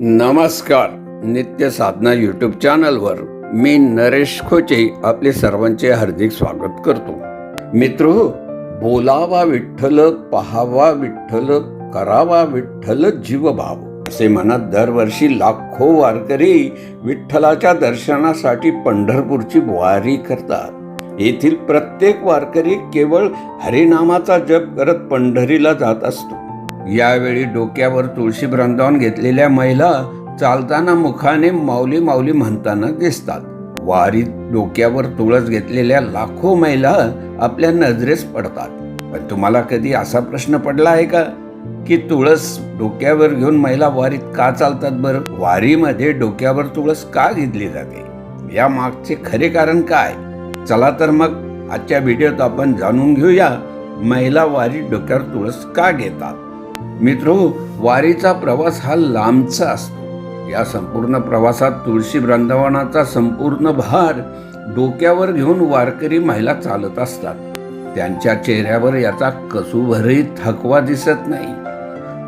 नमस्कार. नित्य साधना यूट्यूब चॅनलवर मी नरेश खोचे आपले सर्वांचे हार्दिक स्वागत करतो. मित्र हो, बोलावा विठ्ठल पहावा विठ्ठल करावा विठ्ठल जीवभाव. असे म्हणत दरवर्षी लाखो वारकरी विठ्ठलाच्या दर्शनासाठी पंढरपूरची वारी करतात. येथील प्रत्येक वारकरी केवळ हरिनामाचा जप करत पंढरीला जात असतो. यावेळी डोक्यावर तुळशी ब्रंदावून घेतलेल्या महिला चालताना मुखाने माऊली माऊली म्हणताना दिसतात. वारीत डोक्यावर तुळस घेतलेल्या लाखो महिला आपल्या नजरेस पडतात. पण तुम्हाला कधी असा प्रश्न पडला आहे का? की तुळस डोक्यावर घेऊन महिला वारीत का चालतात बरं? वारीमध्ये डोक्यावर तुळस का घेतली जाते? या मागचे खरे कारण काय? चला तर मग आजच्या व्हिडिओत आपण जाणून घेऊया महिला वारीत डोक्यावर तुळस का घेतात? मित्रो वारीचा प्रवास हा लांबचा असतो. या संपूर्ण प्रवासात तुळशी वृंदावनाचा संपूर्ण भार डोक्यावर घेऊन वारकरी महिला चालत असतात. त्यांच्या चेहऱ्यावर याचा कसूभरही थकवा दिसत नाही.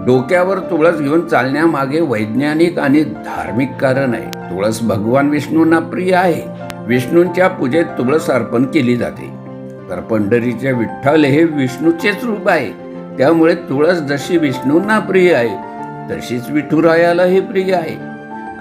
डोक्यावर तुळस घेऊन चालण्यामागे वैज्ञानिक आणि धार्मिक कारण आहे. तुळस भगवान विष्णूंना प्रिय आहे. विष्णूंच्या पूजेत तुळस अर्पण केली जाते. तर पंढरीचे विठ्ठल हे विष्णूचेच रूप आहे. त्यामुळे तुळस जशी विष्णूंना प्रिय आहे तशीच विठुरायालाही प्रिय आहे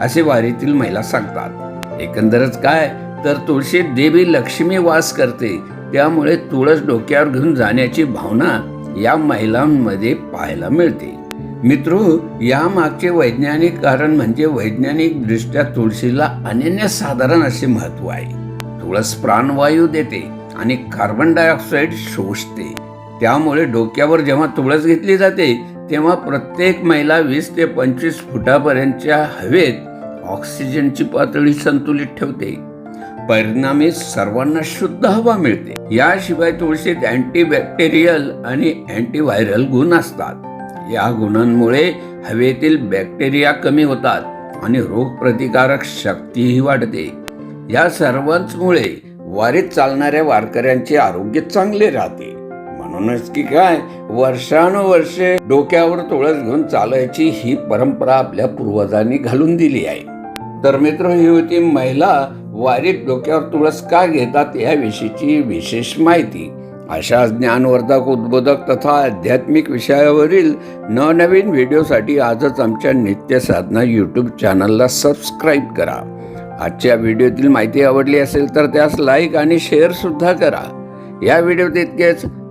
असे वारीतील महिला सांगतात. एकंदरच काय? तर तुळशीत देवी लक्ष्मी वास करते त्यामुळे तुळस डोक्यावर घेऊन जाण्याची भावना या महिलांमध्ये पाहायला मिळते. मित्रो यामागचे वैज्ञानिक कारण म्हणजे वैज्ञानिक दृष्ट्या तुळशीला अनन्यसाधारण असे महत्त्व आहे. तुळस प्राणवायू देते आणि कार्बन डायऑक्साईड शोषते. त्यामुळे डोक्यावर जेव्हा तुळस घेतली जाते तेव्हा प्रत्येक महिला वीस ते पंचवीस फुटापर्यंतच्या हवेत ऑक्सिजनची पातळी संतुलित ठेवते. परिणामी सर्वांना शुद्ध हवा मिळते. याशिवाय तुळशीत अँटीबॅक्टेरियल आणि अँटीव्हायरल गुण असतात. या गुणांमुळे हवेतील बॅक्टेरिया कमी होतात आणि रोगप्रतिकारक शक्तीही वाढते. या सर्वांमुळे वारीत चालणाऱ्या वारकऱ्यांचे आरोग्य चांगले राहते. म्हणूनच की काय वर्षानुवर्षे डोक्यावर तुळस घेऊन चालायची ही परंपरा आपल्या पूर्वजांनी घालून दिली आहे. तर मित्र ही होती महिला. वारीत डोक्यावर तुळस का घेतात याविषयीची विशेष माहिती. अशा ज्ञानवर्धक उद्बोधक तथा आध्यात्मिक विषयावरील नवनवीन व्हिडिओसाठी आजच आमच्या नित्य साधना यूट्यूब चॅनलला सबस्क्राईब करा. आजच्या व्हिडिओतील माहिती आवडली असेल तर त्यास लाईक आणि शेअर सुद्धा करा. या व्हिडिओत इतकेच.